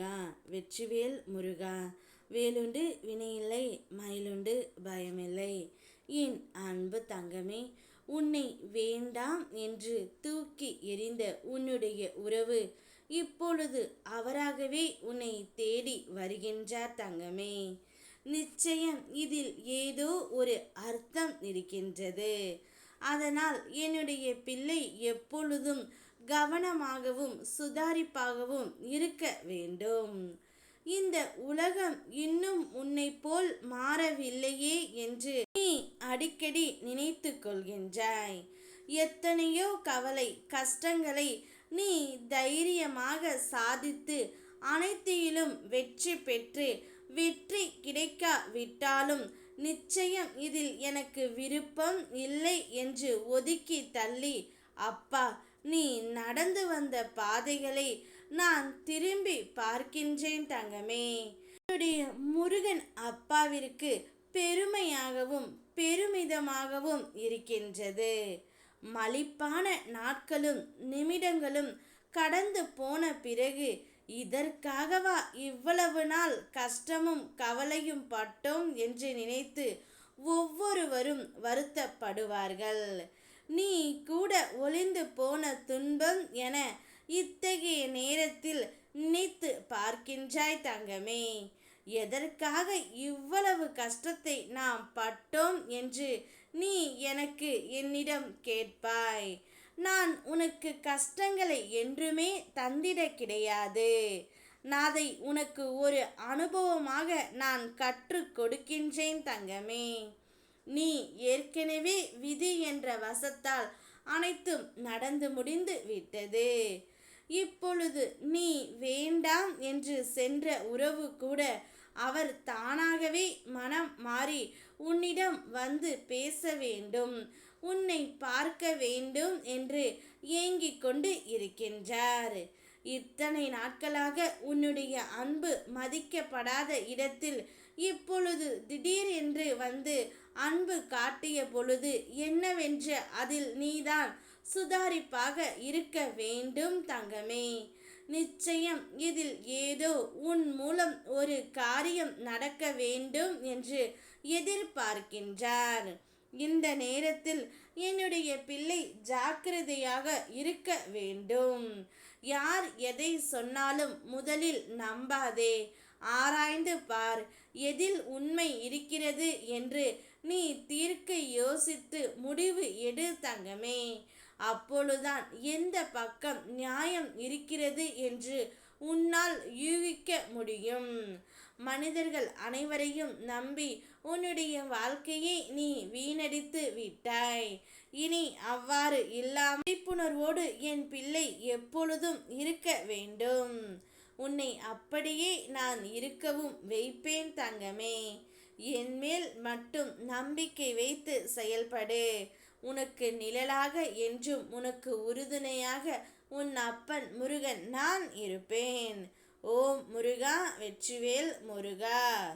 முருகா வெற்றிவேல் முருகா. வேலுண்டு வினையில்லை மயிலுண்டு பயமில்லை. என் அன்பு தங்கமே உன்னை வேண்டாம் என்று தூக்கி எறிந்த உன்னுடைய உறவு இப்பொழுது அவராகவே உன்னை தேடி வருகின்றார் தங்கமே. நிச்சயம் இதில் ஏதோ ஒரு அர்த்தம் இருக்கின்றது. அதனால் என்னுடைய பிள்ளை எப்பொழுதும் கவனமாகவும் சுதாரிப்பாகவும் இருக்க வேண்டும். இந்த உலகம் இன்னும் உன்னை போல் மாறவில்லையே என்று நீ அடிக்கடி நினைத்து கொள்கின்றாய். எத்தனையோ கவலை கஷ்டங்களை நீ தைரியமாக சாதித்து அனைத்திலும் வெற்றி பெற்று வெற்றி கிடைக்காவிட்டாலும் நிச்சயம் இதில் எனக்கு விருப்பம் இல்லை என்று ஒதுக்கி தள்ளி அப்பா நீ நடந்து வந்த பாதைகளை நான் திரும்பி பார்க்கின்றேன் தங்கமே. என்னுடைய முருகன் அப்பாவிற்கு பெருமையாகவும் பெருமிதமாகவும் இருக்கின்றது. மலிப்பான நாட்களும் நிமிடங்களும் கடந்து போன பிறகு இதற்காகவா இவ்வளவு நாள் கஷ்டமும் கவலையும் பட்டோம் என்று நினைத்து ஒவ்வொருவரும் வருத்தப்படுவார்கள். நீ கூட ஒளிந்து போன துன்பம் என இத்தகைய நேரத்தில் நினைத்து பார்க்கின்றாய் தங்கமே. எதற்காக இவ்வளவு கஷ்டத்தை நாம் பட்டோம் என்று நீ எனக்கு என்னிடம் கேட்பாய். நான் உனக்கு கஷ்டங்களை என்றுமே தந்திட கிடையாது. அதை உனக்கு ஒரு அனுபவமாக நான் கற்றுக் கொடுக்கின்றேன் தங்கமே. நீ ஏற்கனவே விதி என்ற வசத்தால் அனைத்தும் நடந்து முடிந்து விட்டது. இப்பொழுது நீ வேண்டாம் என்று சென்ற உறவு கூட அவர் தானாகவே மனம் மாறி உன்னிடம் வந்து பேச வேண்டும் உன்னை பார்க்க வேண்டும் என்று ஏங்கிக் கொண்டு இருக்கின்றார். இத்தனை நாட்களாக உன்னுடைய அன்பு மதிக்கப்படாத இடத்தில் இப்பொழுது திடீர் என்று வந்து அன்பு காட்டிய பொழுது என்னவென்று அதில் நீதான் சுதாரிப்பாக இருக்க வேண்டும் தங்கமே. நிச்சயம். இதில் ஏதோ உன் மூலம் ஒரு காரியம் நடக்க வேண்டும் என்று எதிர்பார்க்கின்றார். இந்த நேரத்தில் என்னுடைய பிள்ளை ஜாக்கிரதையாக இருக்க வேண்டும். யார் எதை சொன்னாலும் முதலில் நம்பாதே. ஆராய்ந்து பார் எதில் உண்மை இருக்கிறது என்று நீ தீர்க்க யோசித்து முடிவு எடு தங்கமே. அப்பொழுதுதான் எந்த பக்கம் நியாயம் இருக்கிறது என்று உன்னால் யூகிக்க முடியும். மனிதர்கள் அனைவரையும் நம்பி உன்னுடைய வாழ்க்கையை நீ வீணடித்து விட்டாய். இனி அவ்வாறு இல்லாமல் விழிப்புணர்வோடு என் பிள்ளை எப்பொழுதும் இருக்க வேண்டும். உன்னை அப்படியே நான் இருக்கவும் வைப்பேன் தங்கமே. என் மேல் மட்டும் நம்பிக்கை வைத்து செயல்படு. உனக்கு நிழலாக என்றும் உனக்கு உறுதுணையாக உன் அப்பன் முருகன் நான் இருப்பேன். ஓம் முருகா வெற்றிவேல் முருகா.